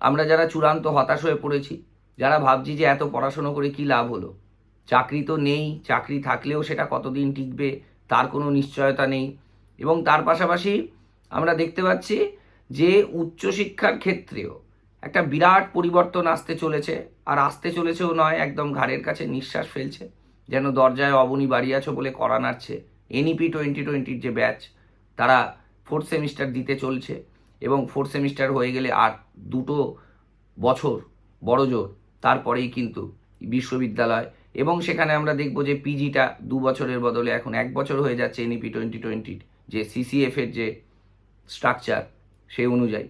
আমরা যারা চূড়ান্ত হতাশ হয়ে পড়েছি, যারা ভাবছি যে এত পড়াশুনো করে কি লাভ হলো। চাকরি তো নেই, চাকরি থাকলেও সেটা কতদিন টিকবে, তার কোনো নিশ্চয়তা নেই। এবং তার পাশাপাশি আমরা দেখতে পাচ্ছি যে উচ্চশিক্ষার ক্ষেত্রেও একটা বিরাট পরিবর্তন আসতে চলেছে, আর আসতে চলেছেও নয়, একদম ঘাড়ের কাছে নিঃশ্বাস ফেলছে, যেন দরজায় অবনি বাড়ি আছো বলে করা নাড়ছে। এনইপি টোয়েন্টি টোয়েন্টির যে ব্যাচ তারা ফোর্থ সেমিস্টার দিতে চলছে। এবং ফোর্থ সেমিস্টার হয়ে গেলে আর দুটো বছর বড় জোর, তারপরেই কিন্তু বিশ্ববিদ্যালয়। এবং সেখানে আমরা দেখব যে পিজিটা দু বছরের বদলে এখন এক বছর হয়ে যাচ্ছে এনইপি টোয়েন্টি টোয়েন্টির যে সিসিএফের যে স্ট্রাকচার সেই অনুযায়ী।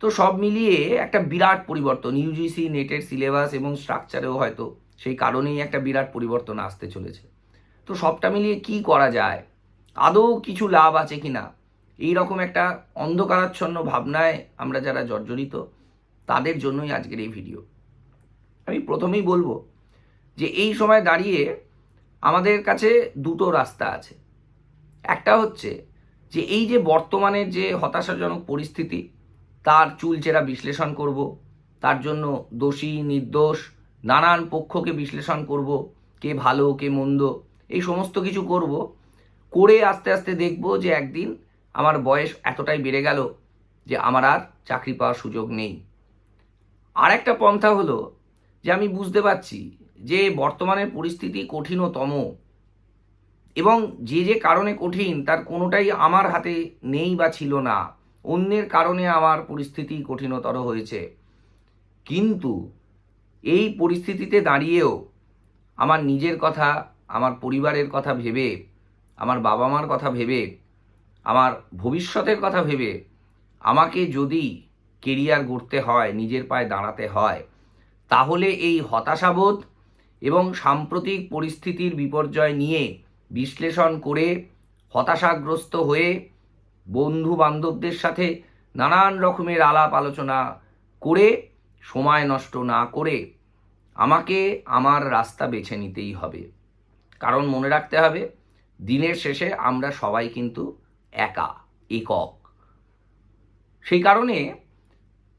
তো সব মিলিয়ে একটা বিরাট পরিবর্তন ইউজিসি নেটের সিলেবাস এবং স্ট্রাকচারেও হয়তো সেই কারণেই একটা বিরাট পরিবর্তন আসতে চলেছে। তো সবটা মিলিয়ে কি করা যায়? আদৌ কিছু লাভ আছে কি না এইরকম একটা অন্ধকারাচ্ছন্ন ভাবনায় আমরা যারা জর্জরিত, তাদের জন্যই আজকের এই ভিডিও আমি প্রথমেই বলব যে এই সময় দাঁড়িয়ে আমাদের কাছে দুটো রাস্তা আছে। একটা হচ্ছে যে এই যে বর্তমানে যে হতাশাজনক পরিস্থিতি, তার চুলচেরা বিশ্লেষণ করব, তার জন্য দোষী, নির্দোষ, নানান পক্ষকে বিশ্লেষণ করব, কে ভালো, কে মন্দ, এই সমস্ত কিছু করব, করে আস্তে আস্তে দেখব যে একদিন আমার বয়স এতটাই বেড়ে গেল যে আমার আর চাকরি পাওয়ার সুযোগ নেই। আর একটা পন্থা হলো যে আমি বুঝতে পারছি যে বর্তমানের পরিস্থিতি কঠিনতম এবং যে যে কারণে কঠিন তার কোনোটাই আমার হাতে নেই বা ছিল না। অন্যের কারণে আমার পরিস্থিতি কঠিনতর হয়েছে। কিন্তু এই পরিস্থিতিতে দাঁড়িয়েও আমার নিজের কথা, আমার পরিবারের কথা ভেবে, আমার বাবা মার কথা ভেবে আমার ভবিষ্যতের কথা ভেবে আমাকে যদি কেরিয়ার গড়তে হয়, নিজের পায়ে দাঁড়াতে হয়, তাহলে এই হতাশাবোধ এবং সাম্প্রতিক পরিস্থিতির বিপর্যয় নিয়ে বিশ্লেষণ করে হতাশাগ্রস্ত হয়ে বন্ধু বান্ধবদের সাথে নানান রকমের আলাপ আলোচনা করে সময় নষ্ট না করে আমাকে আমার রাস্তা বেছে নিতেই হবে। কারণ মনে রাখতে হবে, দিনের শেষে আমরা সবাই কিন্তু একা, একক। সেই কারণে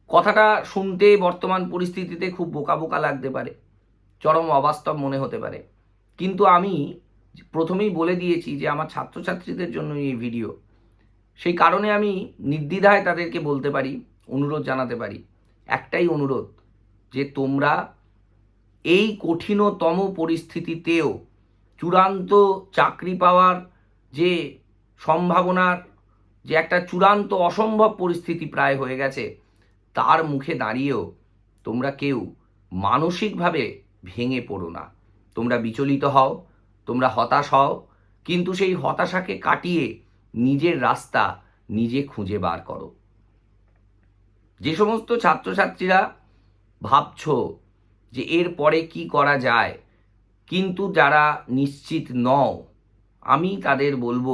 কথাটা শুনতে বর্তমান পরিস্থিতিতে খুব বোকা বোকা লাগতে পারে, চরম অবাস্তব মনে হতে পারে। কিন্তু আমি প্রথমেই বলে দিয়েছি যে আমার ছাত্রছাত্রীদের জন্য এই ভিডিও। সেই কারণে আমি নির্দ্বিধায় তাদেরকে বলতে পারি, অনুরোধ জানাতে পারি। একটাই অনুরোধ যে তোমরা এই কঠিনতম পরিস্থিতিতেও চূড়ান্ত চাকরি পাওয়ার যে সম্ভাবনার যে একটা চূড়ান্ত অসম্ভব পরিস্থিতি প্রায় হয়ে গেছে, তার মুখে দাঁড়িয়েও তোমরা কেউ মানসিকভাবে ভেঙে পড়ো না। তোমরা বিচলিত হও, তোমরা হতাশ হও, কিন্তু সেই হতাশাকে কাটিয়ে নিজের রাস্তা নিজে খুঁজে বার করো। যে সমস্ত ছাত্রছাত্রীরা ভাবছ যে এর পরে কি করা যায়, কিন্তু যারা নিশ্চিত নও, আমি তাদের বলব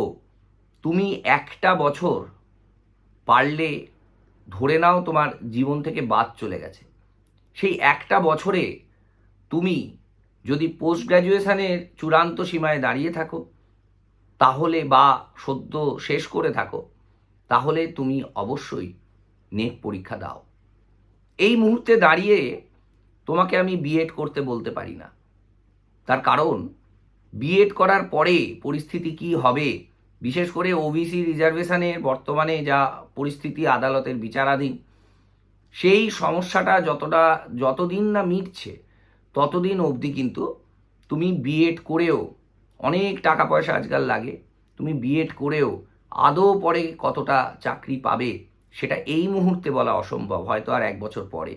তুমি একটা বছর পারলে ধরে নাও তোমার জীবন থেকে বাদ চলে গেছে। সেই একটা বছরে তুমি যদি পোস্ট গ্র্যাজুয়েশনের চূড়ান্ত সীমায় দাঁড়িয়ে থাকো, তাহলে বা সদ্য শেষ করে থাকো, তাহলে তুমি অবশ্যই নেট পরীক্ষা দাও। এই মুহূর্তে দাঁড়িয়ে তোমাকে আমি বিএড করতে বলতে পারি না। তার কারণ বিএড করার পরে পরিস্থিতি কি হবে বিশেষ করে ওবিসি রিজার্ভেশনের বর্তমানে যা পরিস্থিতি আদালতের বিচারাধীন, সেই সমস্যাটা যতটা, যতদিন না মিটছে, ততদিন অবধি কিন্তু তুমি বিএড করেও অনেক টাকা পয়সা আজকাল লাগে, তুমি বিএড করেও আদৌ পরে কতটা চাকরি পাবে, সেটা এই মুহূর্তে বলা অসম্ভব, হয়তো আর এক বছর পরে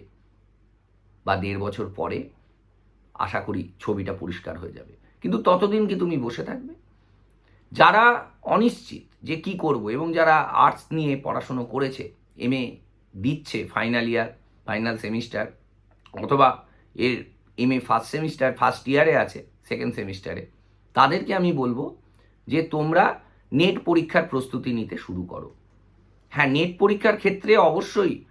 বা দেড় বছর পরে, আশা করি ছবিটা পরিষ্কার হয়ে যাবে। কিন্তু ততদিন কি তুমি বসে থাকবে? যারা অনিশ্চিত যে কি করব এবং যারা আর্টস নিয়ে পড়াশুনো করেছে এম এ দিচ্ছে ফাইনাল ইয়ার ফাইনাল সেমিস্টার অথবা এর M A first semester first ইয়ারে আছে সেকেন্ড সেমিস্টারে তাদেরকে আমি বলব যে তোমরা নেট পরীক্ষার প্রস্তুতি নিতে শুরু করো। হ্যাঁ নেট পরীক্ষার ক্ষেত্রে অবশ্যই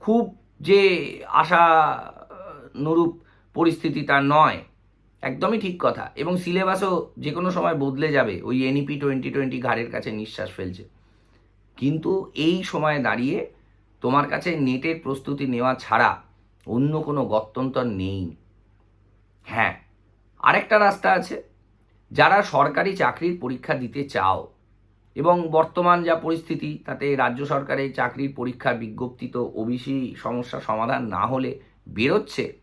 খুব যে আশা নুরূপ পরিস্থিতি তা নয় একদমই ঠিক কথা। এবং সিলেবাসও যে কোনো সময় বদলে যাবে, ওই এনইপি টোয়েন্টি টোয়েন্টি ঘাড়ের কাছে নিঃশ্বাস ফেলছে। কিন্তু এই সময় দাঁড়িয়ে তোমার কাছে নেটের প্রস্তুতি নেওয়া ছাড়া অন্য কোনো গত্যন্তর নেই। হ্যাঁ আরেকটা রাস্তা আছে। যারা সরকারি চাকরির পরীক্ষা দিতে চাও এবং বর্তমান যা পরিস্থিতি, তাতে রাজ্য সরকারের চাকরির পরীক্ষার বিজ্ঞপ্তি তো ওবিসি সমস্যা সমাধান না হলে বেরোচ্ছে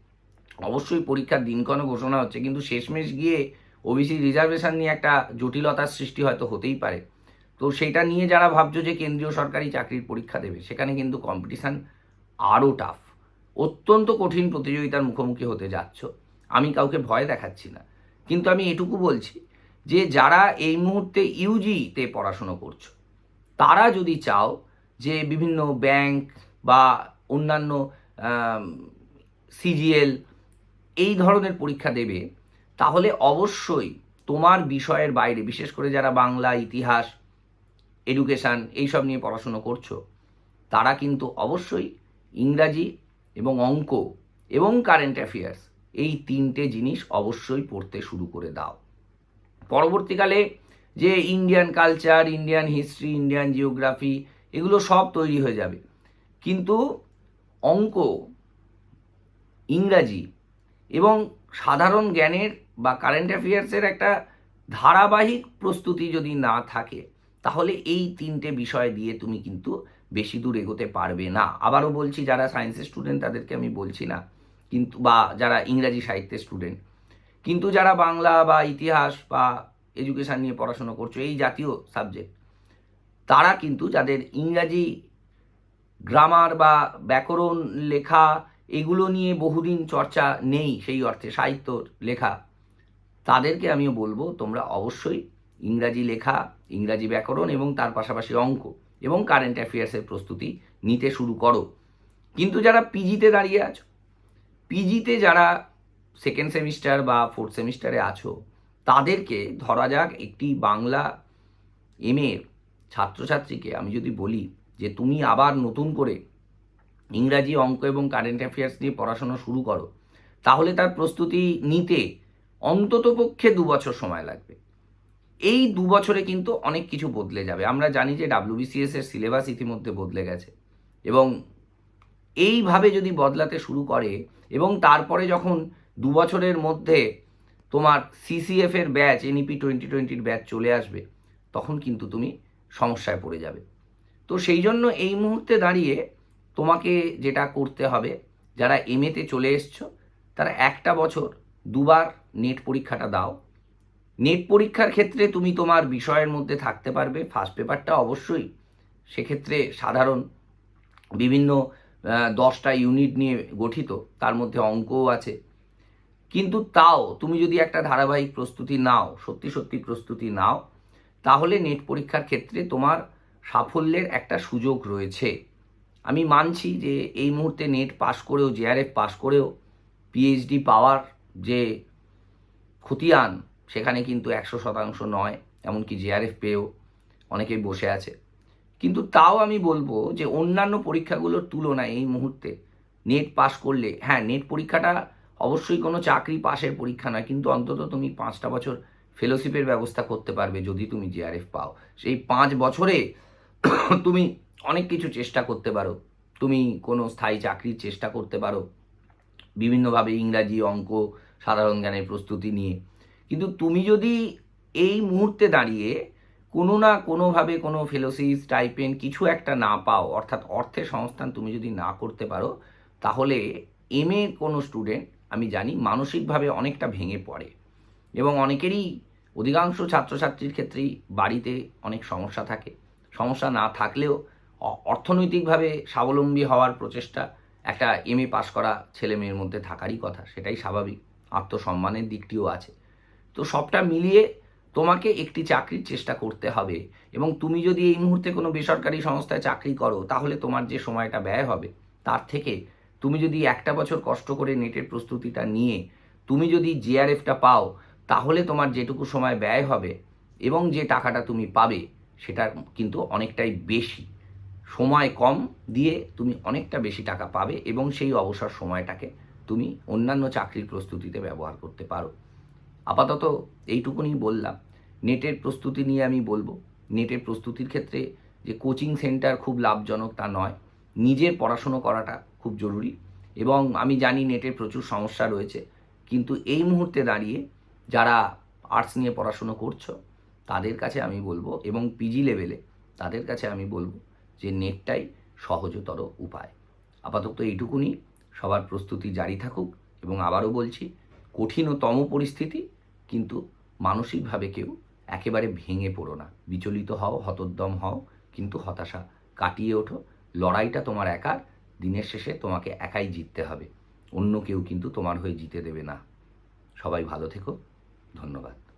অবশ্যই পরীক্ষার দিনক্ষণও ঘোষণা হচ্ছে, কিন্তু শেষমেশ গিয়ে ওবিসি রিজার্ভেশন নিয়ে একটা জটিলতার সৃষ্টি হয়তো হতেই পারে। তো সেটা নিয়ে যারা ভাবছ যে কেন্দ্রীয় সরকারি চাকরির পরীক্ষা দেবে, সেখানে কিন্তু কম্পিটিশান আরও টাফ অত্যন্ত কঠিন প্রতিযোগিতার মুখোমুখি হতে যাচ্ছ। আমি কাউকে ভয় দেখাচ্ছি না। কিন্তু আমি এটুকু বলছি যে যারা এই মুহূর্তে ইউজিতে পড়াশুনো করছ, তারা যদি চাও যে বিভিন্ন ব্যাংক বা অন্যান্য সিজিএল এই ধরনের পরীক্ষা দেবে, তাহলে অবশ্যই তোমার বিষয়ের বাইরে, বিশেষ করে যারা বাংলা, ইতিহাস এডুকেশান এইসব নিয়ে পড়াশুনো করছ, তারা কিন্তু অবশ্যই ইংরাজি এবং অঙ্ক এবং কারেন্ট অ্যাফেয়ার্স এই তিনটে জিনিস অবশ্যই পড়তে শুরু করে দাও। পরবর্তীকালে যে Indian culture Indian history Indian geography এগুলো সব তৈরি হয়ে যাবে। কিন্তু অঙ্ক, ইংরাজি এবং সাধারণ জ্ঞানের বা কারেন্ট অ্যাফেয়ার্সের একটা ধারাবাহিক প্রস্তুতি যদি না থাকে, তাহলে এই তিনটে বিষয় দিয়ে তুমি কিন্তু বেশি দূর এগোতে পারবে না। আবারও বলছি, যারা সায়েন্সের স্টুডেন্ট তাদেরকে আমি বলছি না, কিন্তু বা যারা ইংরাজি সাহিত্যের স্টুডেন্ট কিন্তু যারা বাংলা বা ইতিহাস বা এডুকেশান নিয়ে পড়াশোনা করছ, এই জাতীয় সাবজেক্ট তারা কিন্তু যাদের ইংরাজি গ্রামার বা ব্যাকরণ লেখা এগুলো নিয়ে বহুদিন চর্চা নেই সেই অর্থে সাহিত্যর লেখা। তাদেরকে আমিও বলব, তোমরা অবশ্যই ইংরাজি লেখা, ইংরাজি ব্যাকরণ এবং তার পাশাপাশি অঙ্ক এবং কারেন্ট অ্যাফেয়ার্সের প্রস্তুতি নিতে শুরু করো। কিন্তু যারা পিজিতে দাঁড়িয়ে আছো, পিজিতে যারা সেকেন্ড সেমিস্টার বা ফোর্থ সেমিস্টারে আছো, তাদেরকে ধরা যাক একটি বাংলা এম এর ছাত্রছাত্রীকে আমি যদি বলি যে তুমি আবার নতুন করে ইংরাজি অঙ্ক এবং কারেন্ট অ্যাফেয়ার্স নিয়ে পড়াশোনা শুরু করো। তাহলে তার প্রস্তুতি নিতে অন্তত পক্ষে দু বছর সময় লাগবে। এই দু বছরে কিন্তু অনেক কিছু বদলে যাবে। আমরা জানি যে ডাব্লিউবিসিএস এর সিলেবাস ইতিমধ্যে বদলে গেছে এবং এইভাবে যদি বদলাতে শুরু করে এবং তারপরে যখন দু বছরের মধ্যে তোমার সিসিএফ এর ব্যাচ এনইপি টোয়েন্টি টোয়েন্টির ব্যাচ চলে আসবে, তখন কিন্তু তুমি সমস্যায় পড়ে যাবে। তো সেই জন্য এই মুহূর্তে দাঁড়িয়ে তোমাকে যেটা করতে হবে, যারা এমএতে চলে এসছো, তারা একটা বছর দুবার নেট পরীক্ষাটা দাও। নেট পরীক্ষার ক্ষেত্রে তুমি তোমার বিষয়ের মধ্যে থাকতে পারবে ফার্স্ট পেপারটা অবশ্যই। সেক্ষেত্রে সাধারণ বিভিন্ন দশটা ইউনিট নিয়ে গঠিত, তার মধ্যে অঙ্কও আছে। কিন্তু তাও তুমি যদি একটা ধারাবাহিক প্রস্তুতি নাও, সত্যি সত্যি প্রস্তুতি নাও, তাহলে নেট পরীক্ষার ক্ষেত্রে তোমার সাফল্যের একটা সুযোগ রয়েছে। আমি মানছি যে এই মুহূর্তে নেট পাশ করেও জেআরএফ পাশ করেও পিএইচডি পাওয়ার যে খতিয়ান সেখানে কিন্তু একশো শতাংশ নয়, এমনকি জেআরএফ পেয়েও অনেকেই বসে আছে। কিন্তু তাও আমি বলব যে অন্যান্য পরীক্ষাগুলোর তুলনায় এই মুহূর্তে নেট পাস করলে হ্যাঁ নেট পরীক্ষাটা অবশ্যই কোনো চাকরি পাশের পরীক্ষা নয়, কিন্তু অন্তত তুমি পাঁচটা বছর ফেলোশিপের ব্যবস্থা করতে পারবে যদি তুমি জেআরএফ পাও। সেই পাঁচ বছরে তুমি অনেক কিছু চেষ্টা করতে পারো। তুমি কোনো স্থায়ী চাকরির চেষ্টা করতে পারো। বিভিন্নভাবে ইংরাজি অঙ্ক, সাধারণ জ্ঞানের প্রস্তুতি নিয়ে। কিন্তু তুমি যদি এই মুহূর্তে দাঁড়িয়ে কোনো না কোনোভাবে কোনো ফেলোসিস টাইপেন কিছু একটা না পাও, অর্থাৎ অর্থের সংস্থান তুমি যদি না করতে পারো, তাহলে এম এ কোনো স্টুডেন্ট, আমি জানি, মানসিকভাবে অনেকটা ভেঙে পড়ে। এবং অনেকেরই অধিকাংশ ছাত্রছাত্রীর ক্ষেত্রেই বাড়িতে অনেক সমস্যা থাকে। সমস্যা না থাকলেও অর্থনৈতিকভাবে স্বাবলম্বী হওয়ার প্রচেষ্টা একটা এম এ পাশ করা ছেলে মেয়ের মধ্যে থাকারই কথা, সেটাই স্বাভাবিক। আত্মসম্মানের দিকটিও আছে। তো সবটা মিলিয়ে তোমাকে একটি চাকরির চেষ্টা করতে হবে এবং তুমি যদি এই মুহূর্তে কোনো বেসরকারি সংস্থায় চাকরি করো, তাহলে তোমার যে সময়টা ব্যয় হবে, তার থেকে তুমি যদি একটা বছর কষ্ট করে নেটের প্রস্তুতিটা নিয়ে তুমি যদি জিআরএফটা পাও, তাহলে তোমার যেটুকু সময় ব্যয় হবে এবং যে টাকাটা তুমি পাবে সেটা কিন্তু অনেকটাই বেশি। সময় কম দিয়ে তুমি অনেকটা বেশি টাকা পাবে এবং সেই অবসর সময়টাকে তুমি অন্যান্য চাকরির প্রস্তুতিতে ব্যবহার করতে পারো। আপাতত এইটুকুনি বললাম। নেটের প্রস্তুতি নিয়ে আমি বলব। নেটের প্রস্তুতির ক্ষেত্রে যে কোচিং সেন্টার খুব লাভজনক তা নয়। নিজের পড়াশুনো করাটা খুব জরুরি এবং আমি জানি নেটের প্রচুর সমস্যা রয়েছে। কিন্তু এই মুহূর্তে দাঁড়িয়ে যারা আর্টস নিয়ে পড়াশুনো করছ তাদের কাছে আমি বলব এবং পিজি লেভেলে তাদের কাছে আমি বলব যে নেটটাই সহজতর উপায়। আপাতত এইটুকুনি। সবার প্রস্তুতি জারি থাকুক এবং আবারও বলছি, কঠিনতম পরিস্থিতি কিন্তু মানসিকভাবে কেউ একেবারে ভেঙে পড়ো না। বিচলিত হও, হতোদ্যম হও, কিন্তু হতাশা কাটিয়ে ওঠো। লড়াইটা তোমার একার, দিনের শেষে তোমাকে একাই জিততে হবে। অন্য কেউ কিন্তু তোমার হয়ে জিতে দেবে না। সবাই ভালো থেকো। ধন্যবাদ।